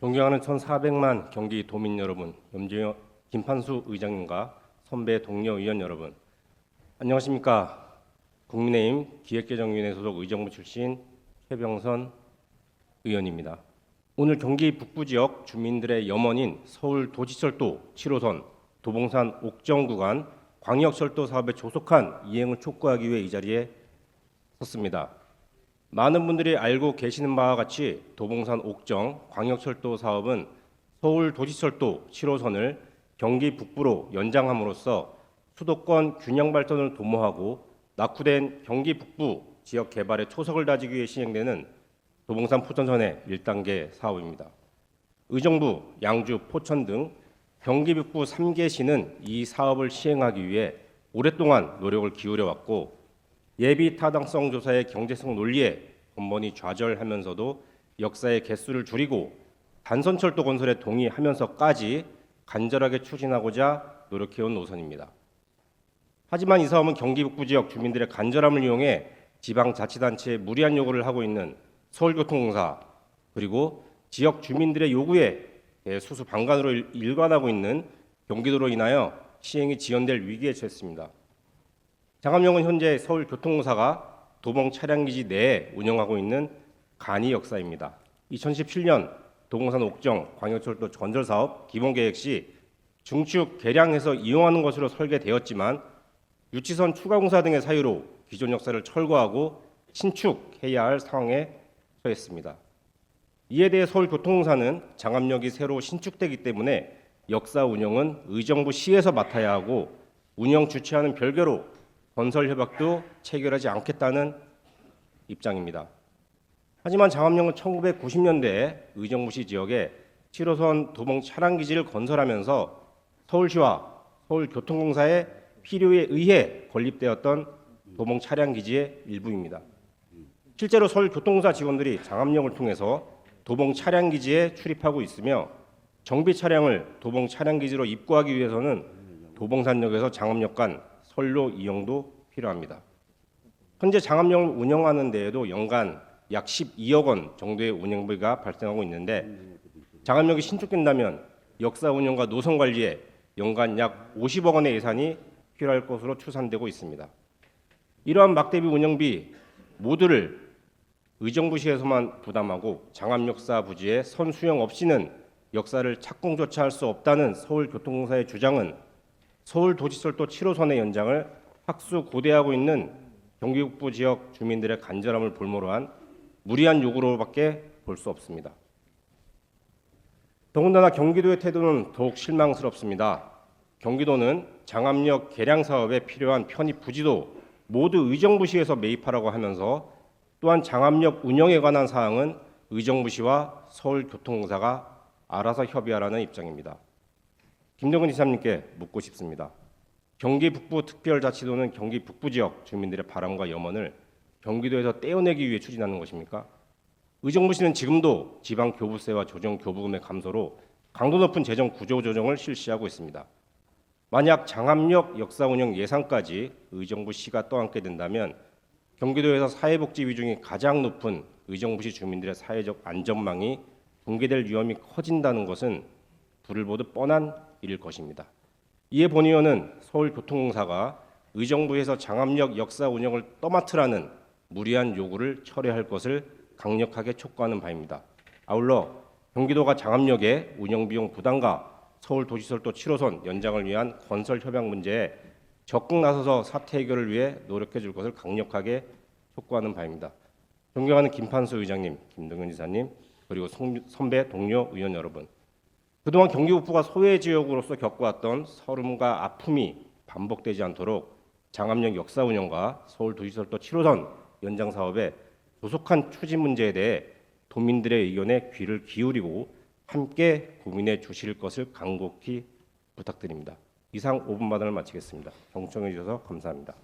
존경하는 1,400만 경기 도민 여러분, 염재영 김판수 의장님과 선배 동료 의원 여러분, 안녕하십니까? 국민의힘 기획재정위원회 소속 의정부 출신 최병선 의원입니다. 오늘 경기 북부 지역 주민들의 염원인 서울 도지철도 7호선 도봉산 옥정 구간 광역철도 사업의 조속한 이행을 촉구하기 위해 이 자리에 섰습니다. 많은 분들이 알고 계시는 바와 같이 도봉산 옥정 광역철도 사업은 서울 도지철도 7호선을 경기 북부로 연장함으로써 수도권 균형 발전을 도모하고 낙후된 경기 북부 지역 개발의 초석을 다지기 위해 시행되는 도봉산 포천선의 1단계 사업입니다. 의정부, 양주, 포천 등 경기 북부 3개 시는 이 사업을 시행하기 위해 오랫동안 노력을 기울여 왔고 예비 타당성 조사의 경제성 논리에 번번이 좌절하면서도 역사의 개수를 줄이고 단선철도 건설에 동의하면서까지 간절하게 추진하고자 노력해온 노선입니다. 하지만 이 사업은 경기 북부 지역 주민들의 간절함을 이용해 지방자치단체에 무리한 요구를 하고 있는 서울교통공사 그리고 지역 주민들의 요구에 수수 방관으로 일- 일관하고 있는 경기도로 인하여 시행이 지연될 위기에 처했습니다. 장암역은 현재 서울교통공사가 도봉 차량기지 내에 운영하고 있는 간이 역사입니다. 2017년 도봉산 옥정 광역철도 건설 사업 기본 계획 시 중축 개량해서 이용하는 것으로 설계되었지만 유치선 추가 공사 등의 사유로 기존 역사를 철거하고 신축해야 할 상황에 처했습니다. 이에 대해 서울교통공사는 장암역이 새로 신축되기 때문에 역사 운영은 의정부 시에서 맡아야 하고 운영 주최하는 별개로 건설 협약도 체결하지 않겠다는 입장입니다. 하지만 장암역은 1990년대에 의정부시 지역에 7호선 도봉 차량기지를 건설하면서 서울시와 서울교통공사의 필요에 의해 건립되었던 도봉 차량기지의 일부입니다. 실제로 서울교통공사 직원들이 장암역을 통해서 도봉 차량기지에 출입하고 있으며 정비 차량을 도봉 차량기지로 입구하기 위해서는 도봉산역에서 장암역 간 선로 이용도 필요합니다. 현재 장암역을 운영하는 데에도 연간 약 12억 원 정도의 운영비가 발생하고 있는데 장암역이 신축된다면 역사 운영과 노선 관리에 연간 약 50억 원의 예산이 필요할 것으로 추산되고 있습니다. 이러한 막대비 운영비 모두를 의정부시에서만 부담하고 장암역사 부지에 선수용 없이는 역사를 착공조차 할 수 없다는 서울교통공사의 주장은 서울도지철도 7호선의 연장을 학수 고대하고 있는 경기북부 지역 주민들의 간절함을 볼모로 한 무리한 요구로밖에 볼 수 없습니다. 더군다나 경기도의 태도는 더욱 실망스럽습니다. 경기도는 장암역 개량 사업에 필요한 편입 부지도 모두 의정부시에서 매입하라고 하면서 또한 장암역 운영에 관한 사항은 의정부시와 서울교통공사가 알아서 협의하라는 입장입니다. 김정은 이사님께 묻고 싶습니다. 경기 북부 특별자치도는 경기 북부 지역 주민들의 바람과 염원을 경기도에서 떼어내기 위해 추진하는 것입니까? 의정부시는 지금도 지방 교부세와 조정 교부금의 감소로 강도 높은 재정 구조 조정을 실시하고 있습니다. 만약 장암역 역사 운영 예산까지 의정부시가 떠안게 된다면 경기도에서 사회복지 비중이 가장 높은 의정부시 주민들의 사회적 안전망이 붕괴될 위험이 커진다는 것은 불을 보듯 뻔한 일일 것입니다. 이에 본 의원은 서울교통공사가 의정부에서 장암역 역사 운영을 떠맡으라는 무리한 요구를 철회할 것을 강력하게 촉구하는 바입니다. 아울러 경기도가 장암역의 운영 비용 부담과 서울 도시철도 7호선 연장을 위한 건설 협약 문제에 적극 나서서 사태 해결을 위해 노력해 줄 것을 강력하게 촉구하는 바입니다. 존경하는 김판수 의장님, 김동현 지사님, 그리고 송- 선배 동료 의원 여러분. 그동안 경기 북부가 소외 지역으로서 겪어왔던 서름과 아픔이 반복되지 않도록 장암역 역사 운영과 서울 도시철도 7호선 연장 사업의 조속한 추진 문제에 대해 도민들의 의견에 귀를 기울이고 함께 고민해 주실 것을 간곡히 부탁드립니다. 이상 5분 마당을 마치겠습니다. 경청해 주셔서 감사합니다.